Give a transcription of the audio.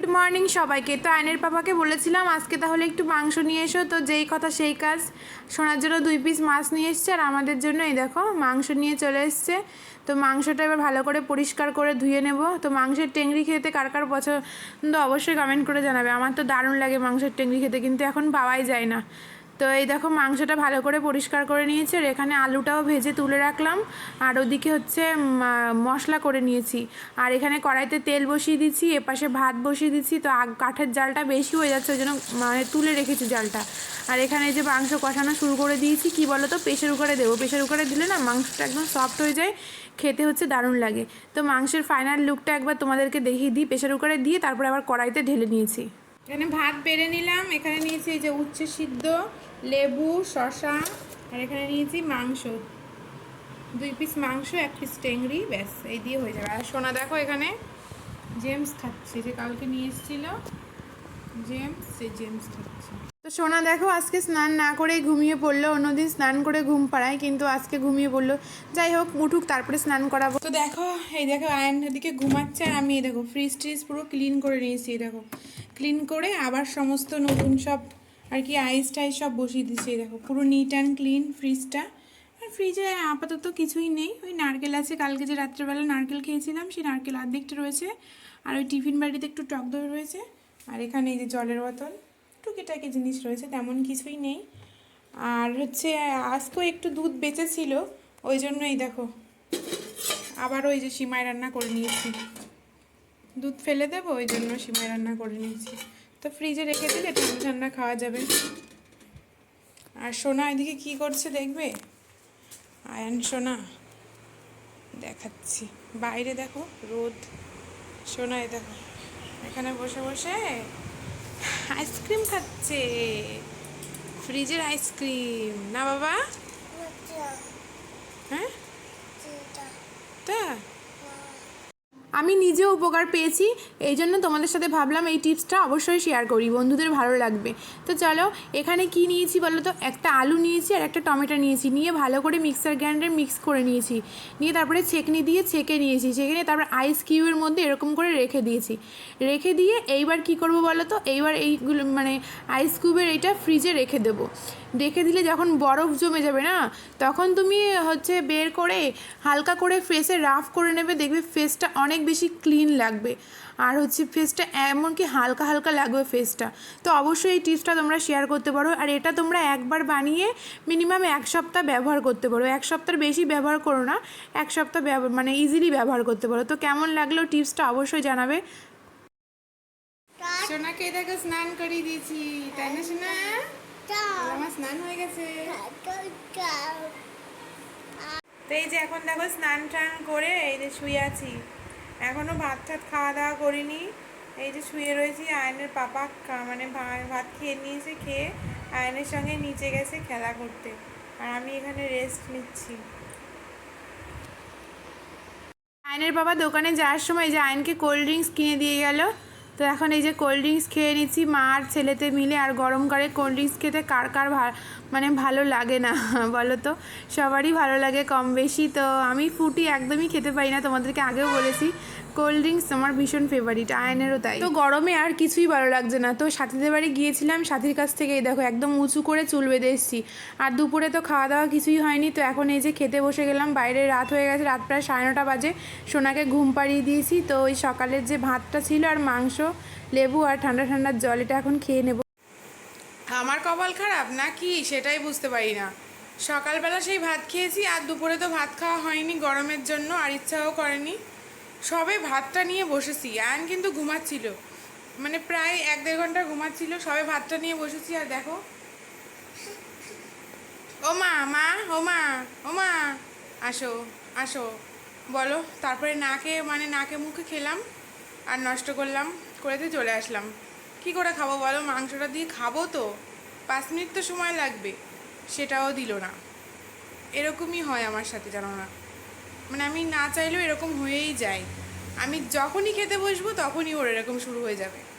Good morning সবাইকে। তো আয়নের পাপাকে বলেছিলাম, আজকে তাহলে একটু মাংস নিয়ে এসো। তো যেই কথা সেই কাজ। শোনার জন্য দুই পিস মাছ নিয়ে এসছে আর আমাদের জন্য এই দেখো, মাংস নিয়ে চলে এসছে। তো মাংসটা এবার ভালো করে পরিষ্কার করে ধুয়ে নেব। তো মাংসের টেংরি খেতে কার কার পছন্দ অবশ্যই কমেন্ট করে জানাবে। আমার তো দারুণ লাগে মাংসের টেংরি খেতে, কিন্তু এখন পাওয়াই যায় না। তো এই দেখো মাংসটা ভালো করে পরিষ্কার করে নিয়েছি, আর এখানে আলুটাও ভেজে তুলে রাখলাম, আর ওদিকে হচ্ছে মশলা করে নিয়েছি। আর এখানে কড়াইতে তেল বসিয়ে দিচ্ছি, এপাশে ভাত বসিয়ে দিচ্ছি, তো কাঠের জালটা বেশি হয়ে যাচ্ছে, ওই জন্য মানে তুলে রেখেছি জালটা। আর এখানে যে মাংস কষানো শুরু করে দিয়েছি, কি বলো তো প্রেশার কুকারে দেবো। প্রেশার কুকারে দিলে না মাংসটা একদম সফট হয়ে যায়, খেতে হচ্ছে দারুণ লাগে। তো মাংসের ফাইনাল লুকটা একবার তোমাদেরকে দেখিয়ে দিই, প্রেশার কুকারে দিয়ে তারপরে আবার কড়াইতে ঢেলে নিয়েছি। এখানে ভাত বেড়ে নিলাম, এখানে নিয়েছি এই যে উচ্ছে সিদ্ধ, লেবু শশা আর এখানে নিয়েছি মাংস। দুই পিস মাংস, এক পিস টেংরি ব্যাস, এই দিয়ে হয়ে যাবে। আর সোনা দেখো এখানে, জেমস খাচ্ছে যে কালকে নিয়ে এসেছিল, জেমস, সে জেমস খাচ্ছে। তো সোনা দেখো আজকে স্নান না করেই ঘুমিয়ে পড়ল, অন্যদিন স্নান করে ঘুম পাড়ায়, কিন্তু আজকে ঘুমিয়ে পড়ল। যাই হোক, উঠুক, তারপরে স্নান করাবো। তো দেখো, এই দেখো আয়ন দিকে ঘুমাচ্ছে, আর আমি এই দেখো ফ্রিজ ট্রিজ পুরো ক্লিন করে নিয়েছি, এই দেখো। ক্লিন করে আবার সমস্ত নতুন সব আর কি আইস টাইস সব বসিয়ে দিচ্ছি দেখো, পুরো নিট অ্যান্ড ক্লিন ফ্রিজটা আর ফ্রিজে আপাতত কিছুই নেই, ওই নারকেল আছে, কালকে যে রাত্রেবেলা নারকেল খেয়েছিলাম, সেই নারকেল অর্ধেকটা রয়েছে। আর ওই টিফিন বাড়িতে একটু টক দই রয়েছে, আর এখানে এই যে জলের বোতল, টুকিটাকি জিনিস রয়েছে, তেমন কিছুই নেই। আর হচ্ছে আজকেও একটু দুধ বেঁচেছিল, ওই জন্য এই দেখো, আবার ওই যে সিমাই রান্না করে নিয়েছি। দুধ ফেলে দেবো ওই জন্য সিমাই রান্না করে নিয়েছি। তো ফ্রিজে রেখে দিলে ঠান্ডা ঠান্ডা খাওয়া যাবে। আর সোনা এদিকে কি করছে দেখবে? আয়ান সোনা দেখাচ্ছি। বাইরে দেখো রোদ। সোনায় দেখো এখানে বসে বসে আইসক্রিম খাচ্ছে। ফ্রিজের আইসক্রিম। না বাবা? হ্যাঁ? তা? আমি নিজেও উপকার পেয়েছি, এই জন্য তোমাদের সাথে ভাবলাম এই টিপসটা অবশ্যই শেয়ার করি, বন্ধুদের ভালো লাগবে। তো চলো, এখানে কি নিয়েছি বলো তো? একটা আলু নিয়েছি আর একটা টমেটো নিয়েছি, নিয়ে ভালো করে মিক্সার গ্রাইন্ডার মিক্স করে নিয়েছি। নিয়ে তারপরে ছেঁকনি দিয়ে ছেঁকে নিয়েছি ছেঁকে নিয়ে তারপর আইস কিউবের মধ্যে এরকম করে রেখে দিয়েছি। রেখে দিয়ে এইবার কি করব বলো তো? এইবার এইগুলো মানে আইস কিউবের এইটা ফ্রিজে রেখে দেবো। রেখে দিলে যখন বরফ জমে যাবে না, তখন তুমি হচ্ছে বের করে হালকা করে ফেসে রাফ করে নেবে, দেখবে ফেসটা অনেক বেশি ক্লিন লাগবে। আর হচ্ছে ফেসটা এমনকি হালকা হালকা লাগবে ফেসটা তো অবশ্যই এই টিপসটা তোমরা শেয়ার করতে পারো। আর এটা তোমরা একবার বানিয়ে মিনিমাম এক সপ্তাহ ব্যবহার করতে পারো। এক সপ্তাহের বেশি ব্যবহার করো না। এক সপ্তাহ মানে ইজিলি ব্যবহার করতে পারো। তো কেমন লাগল টিপসটা অবশ্যই জানাবে। সোনাকে দেখো স্নান করিয়ে দিয়েছি। তাই না সোনা? আমার স্নান হয়ে গেছে। তো এই যে এখন দেখো স্নান টান করে এই যে শুয়ে আছি। এখনও ভাত টাত খাওয়া দাওয়া করিনি। এই যে শুয়ে রয়েছি, আয়নের পাপা মানে ভাত খেয়ে নিয়েছে, খেয়ে আয়নের সঙ্গে নিচে গেছে খেলা করতে। আর আমি এখানে রেস্ট নিচ্ছি। আয়নের বাবা দোকানে যাওয়ার সময় যে আয়নকে কোল্ড ড্রিঙ্কস কিনে দিয়ে গেল। তো এখন এই যে কোল্ড ড্রিঙ্কস খেয়ে নিচ্ছি, মা আর ছেলেতে মিলে আর গরমকালে কোল্ড ড্রিঙ্কস খেতে কার কার মানে ভালো লাগে না, বলো তো? সবারই ভালো লাগে কম বেশি। তো আমি ফুটি একদমই খেতে পারি না, তোমাদেরকে আগেও বলেছি। কোল্ড ড্রিঙ্কস আমার ভীষণ ফেভারিট আয়নেরও তাই। তো গরমে আর কিছুই ভালো লাগছে না। তো সাথীদের বাড়ি গিয়েছিলাম, সাথীর কাছ থেকে এই দেখো একদম উঁচু করে চুল বেঁধে এসেছি। আর দুপুরে তো খাওয়া দাওয়া কিছুই হয়নি, তো এখন এই যে খেতে বসে গেলাম, বাইরে রাত হয়ে গেছে, রাত প্রায় সাড়ে নটা বাজে। সোনাকে ঘুম পাড়িয়ে দিয়েছি, তো ওই সকালের যে ভাতটা ছিল আর মাংস, লেবু আর ঠান্ডা ঠান্ডার জল, এটা এখন খেয়ে নেব। আমার কপাল খারাপ না কি সেটাই বুঝতে পারি না। সকালবেলা সেই ভাত খেয়েছি, আর দুপুরে তো ভাত খাওয়া হয়নি গরমের জন্য, আর ইচ্ছাও করেনি। সবে ভাতটা নিয়ে বসেছি, আয়ন কিন্তু ঘুমাচ্ছিল। মানে প্রায় এক দেড় ঘণ্টা ঘুমাচ্ছিল, সবে ভাতটা নিয়ে বসেছি, আর দেখো। ও মা মা, ও মা ও মা, আসো আসো। বলো, তারপরে নাকে মানে নাকে মুখে খেলাম, আর নষ্ট করলাম, করে দিয়ে চলে আসলাম। কি করে খাব বলো, মাংসটা দিয়ে খাব তো, পাঁচ মিনিট তো সময় লাগবে, সেটাও দিল না। এরকমই হয় আমার সাথে, জানো না। মানে আমি না চাইলেও এরকম হয়েই যায়। আমি যখনই খেতে বসবো তখনই ওর এরকম শুরু হয়ে যাবে।